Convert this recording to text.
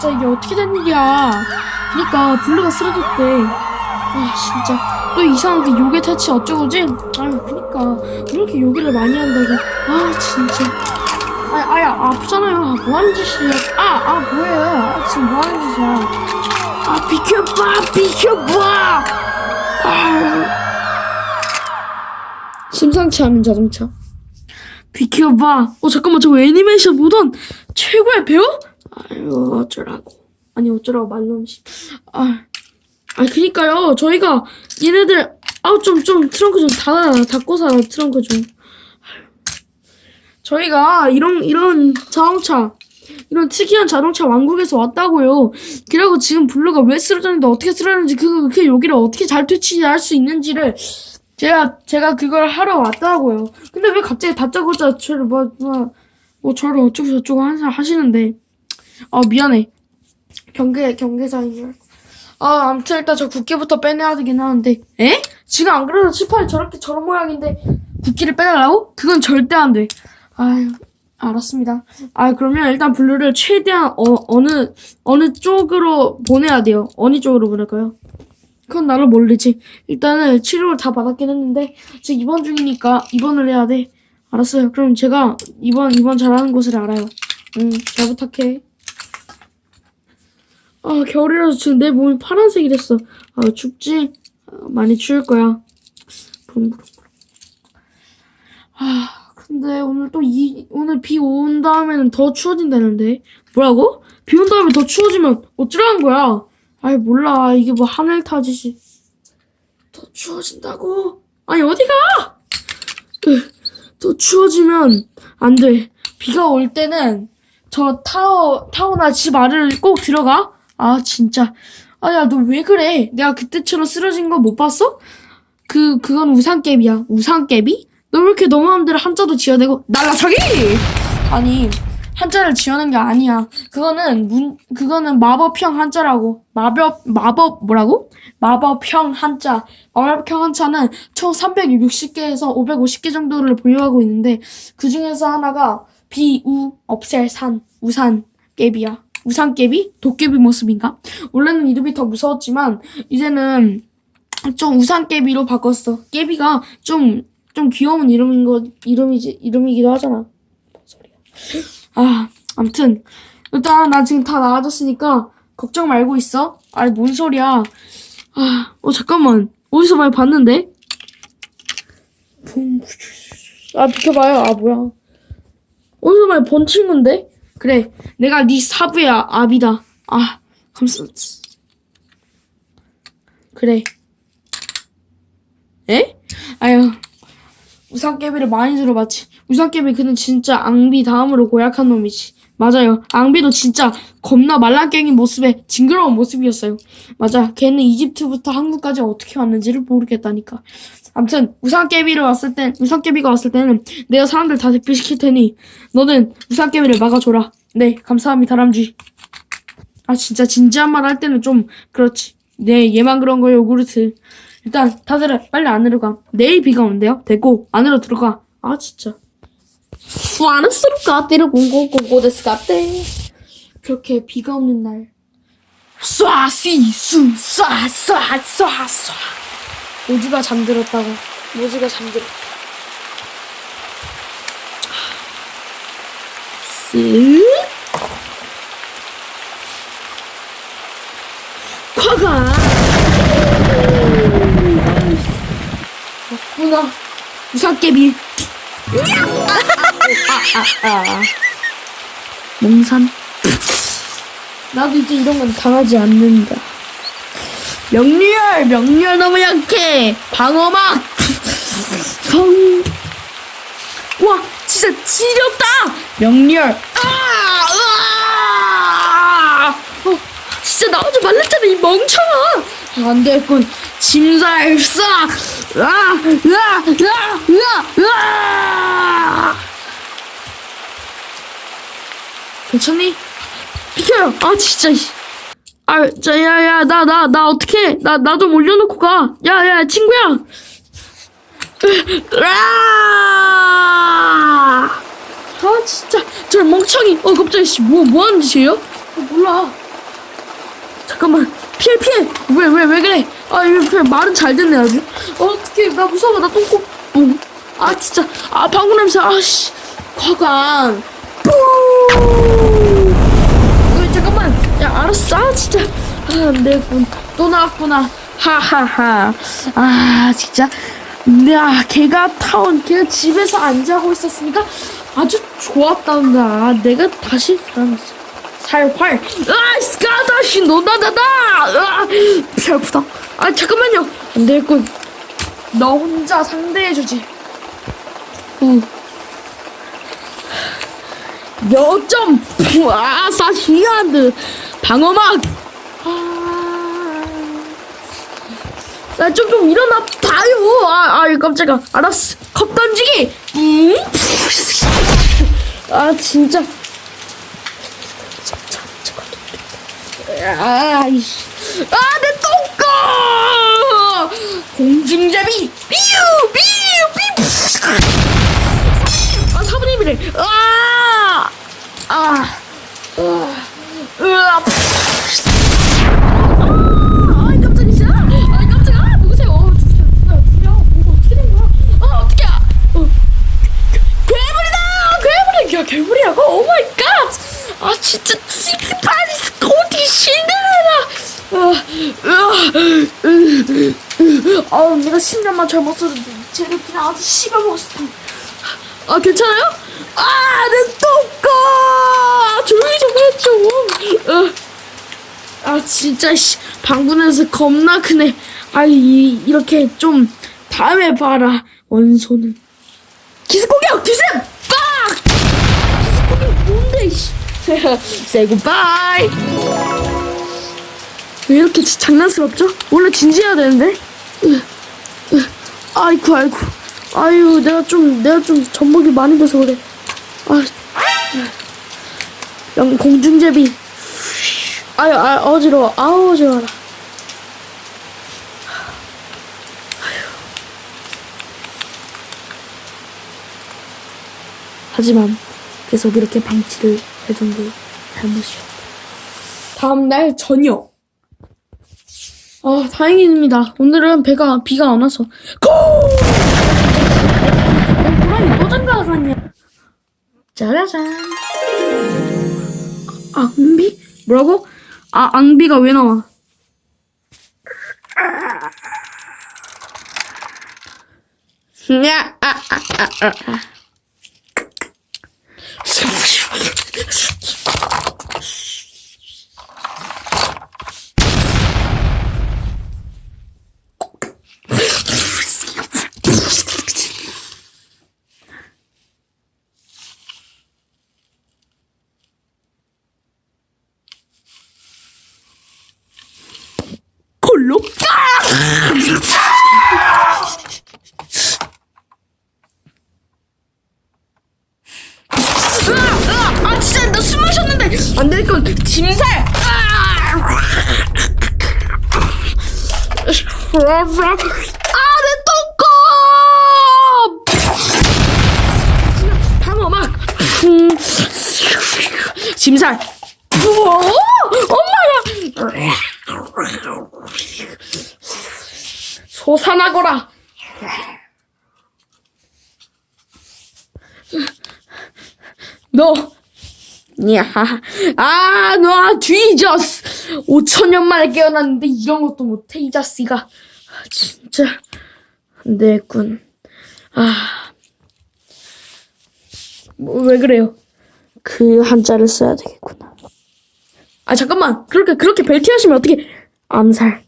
진짜 이게 어떻게 된 일이야. 그니까 블루가 쓰러졌대. 아 진짜 또 이상하게 요괴 퇴치 어쩌고지? 아유 그니까 왜 이렇게 요괴를 많이 한다고. 아 진짜. 아 아야 아프잖아요. 아, 뭐하는 짓이야. 아아 뭐해? 아, 지금 뭐하는 짓이야. 아 비켜봐 비켜봐. 아유. 심상치 않은 자동차. 비켜봐. 어 잠깐만 저거 애니메이션 보던 최고의 배우? 아유 어쩌라고. 아니 어쩌라고 말놈씨. 아, 아 그니까요. 저희가 얘네들 아우 좀좀 트렁크 좀 닫아 닫고서 트렁크 좀. 저희가 이런 이런 자동차 이런 특이한 자동차 왕국에서 왔다고요. 그리고 지금 블루가 왜 쓰러졌는데 어떻게 쓰러졌는지 그, 그 여기를 어떻게 잘 퇴치할 수 있는지를 제가 제가 그걸 하러 왔다고요. 근데 왜 갑자기 다짜고짜 저를 뭐, 뭐, 뭐 저를 어쩌고 저쩌고 하, 하시는데 아 미안해 경계 경계자인 줄. 아 아무튼 일단 저 국기부터 빼내야 되긴 하는데 에? 지금 안 그래도 치파이 저렇게 저런 모양인데 국기를 빼달라고? 그건 절대 안 돼. 아유 알았습니다. 아 그러면 일단 블루를 최대한 어, 어느 어느 쪽으로 보내야 돼요. 어느 쪽으로 보낼까요? 그건 나를 모르지. 일단은 치료를 다 받았긴 했는데 지금 입원 중이니까 입원을 해야 돼. 알았어요. 그럼 제가 입원 입원 잘하는 곳을 알아요. 응, 잘 부탁해. 아 겨울이라서 지금 내 몸이 파란색이 됐어. 아 춥지? 아, 많이 추울 거야. 아 근데 오늘 또 이 오늘 비 온 다음에는 더 추워진다는데 뭐라고? 비 온 다음에 더 추워지면 어쩌라는 거야? 아이 몰라 이게 뭐 하늘 타짓이 더 추워진다고? 아니 어디가? 으, 더 추워지면 안 돼. 비가 올 때는 저 타워 타워나 집 아래를 꼭 들어가. 아 진짜. 아야 너 왜 그래? 내가 그때처럼 쓰러진 거 못 봤어? 그 그건 우산깨비야. 우산깨비? 너 왜 이렇게 너 마음대로 한자도 지어내고 날라차기? 아니 한자를 지어낸 게 아니야. 그거는 문 그거는 마법형 한자라고. 마법 마법 뭐라고? 마법형 한자. 마법형 한자는 총 360개에서 550개 정도를 보유하고 있는데 그 중에서 하나가 비우 없앨 산 우산 깨비야. 우산 깨비? 도깨비 모습인가? 원래는 이름이 더 무서웠지만 이제는 좀 우산 깨비로 바꿨어. 깨비가 좀 좀 귀여운 이름인 거 이름이지 이름이기도 하잖아. 뭔 소리야? 아, 암튼 일단 나 지금 다 나아졌으니까 걱정 말고 있어. 아니 뭔 소리야? 아, 어 잠깐만 어디서 많이 봤는데? 붕. 아 비켜봐요. 아 뭐야? 어디서 많이 본 친구인데? 그래, 내가 네 사부야 아비다. 아, 감사. 그래. 에? 아유. 우산깨비를 많이 들어봤지. 우산깨비 그는 진짜 앙비 다음으로 고약한 놈이지. 맞아요. 앙비도 진짜 겁나 말랑깽인 모습에 징그러운 모습이었어요. 맞아. 걔는 이집트부터 한국까지 어떻게 왔는지를 모르겠다니까. 암튼 우산깨비를 왔을 땐 우산깨비가 왔을 때는 내가 사람들 다 대피시킬 테니 너는 우산깨비를 막아줘라. 네, 감사합니다, 다람쥐. 아 진짜 진지한 말 할 때는 좀 그렇지. 네, 얘만 그런 거예요, 요구르트. 일단 다들 빨리 안으로 가. 내일 비가 오는데요. 됐고 안으로 들어가. 아 진짜. 수아는 쓰루가 때를 공공공고 데스가때. 그렇게 비가 오는 날. 쏴시수 쏴쏴쏴쏴. 모지가 잠들었다고. 모지가 잠들었. 쓱. 과가. 없구나. 아, 아, 아. 몽산. 나도 이제 이런 건 당하지 않는다. 명리열, 명리열 너무 약해. 방어막. 성. 와, 진짜 지렸다. 명리열. 아, 으아! 어, 진짜 나오지 말랬잖아 이 멍청아. 안 됐군. 짐살 쏴. 으아, 으아, 으아, 으아, 으아. 괜찮니? 비켜요. 아 진짜. 씨. 아, 자, 야, 야, 나, 나, 나 어떻게? 나, 나 좀 올려놓고 가. 야, 야, 친구야. 아, 아 진짜 저 멍청이. 어 갑자기 씨, 뭐, 뭐 하는 짓이에요? 어, 몰라. 잠깐만 피해 피해 왜 왜 왜 그래 아 이거 말은 잘 듣네 아주 어떻게 나 무서워 나 똥꼬 뿡 아 진짜 아 방구 냄새 과관 뿌 어, 잠깐만 야 알았어 아 진짜. 아 안되겠군 또 나왔구나. 하하하. 아 진짜. 야 걔가 타온 걔가 집에서 안 자고 있었으니까 아주 좋았단다. 내가 다시 살아났어 살활. 아 스카다시 노다다다 아 배고프다 아 잠깐만요. 안 되겠군. 너 혼자 상대해주지. 후 여점. 아 사시아드 방어막! 나좀좀 일어나 봐요. 아, 아 깜짝아 알았어. 컵 던지기! 음? 아 진짜. 아 이씨. 아 내 똥꺼 공중잡이! 삐우 삐우 삐 아, 사부님이래. 아! 아! 으아! 으아! 아! 아이, 깜짝이야. 아이, 깜짝아. 누구세요? 어, 누구세요? 누구야? 누구야? 뭐가 어떻게 된 거야? 아, 어떡해. 어. 괴물이라고? 오 마이 갓! 아, 진짜, 빨리 스코티 신데렐라! 아, 아, 내가 10년만 젊었었는데 쟤를 그냥 아주 씹어먹었을 텐데. 아 괜찮아요? 아내 똥꺼 조용히 좀 해줘 어. 아 진짜 씨 방구냄새 겁나 크네 아 이, 이렇게 좀 다음에 봐라 원소는 기습 공격 기습 say goodbye. 왜 이렇게 지- 장난스럽죠? 원래 진지해야 되는데. 아이쿠 아이쿠. 아유 내가 좀 내가 좀 전복이 많이 돼서 그래. 아 영 공중제비. 아유 아 어지러워. 아우 어지러워라. 하지만 계속 이렇게 방치를 게 잘못이었다 다음 날 저녁 아 다행입니다 오늘은 배가 비가 안 와서 고! 고라니 또 장가 갔냐? 짜라잔. 앙비? 뭐라고? 아, 앙비가 왜 나와? 야, 아, 아, 아, 아, 아. 콜로? 아, 아, 아, 진짜 나 숨 마셨는데 안 될 건 짐살. 아, 내 똥꺼! 방어막. 짐살. 오, 엄마야. 솟아나거라. 너, 야, 아, 너 뒤졌어. 5천 년 만에 깨어났는데 이런 것도 못해 이 자식아. 진짜 안 되겠군. 아, 뭐 왜 그래요? 그 한자를 써야 되겠구나. 아 잠깐만, 그렇게 그렇게 벨티 하시면 어떻게 암살?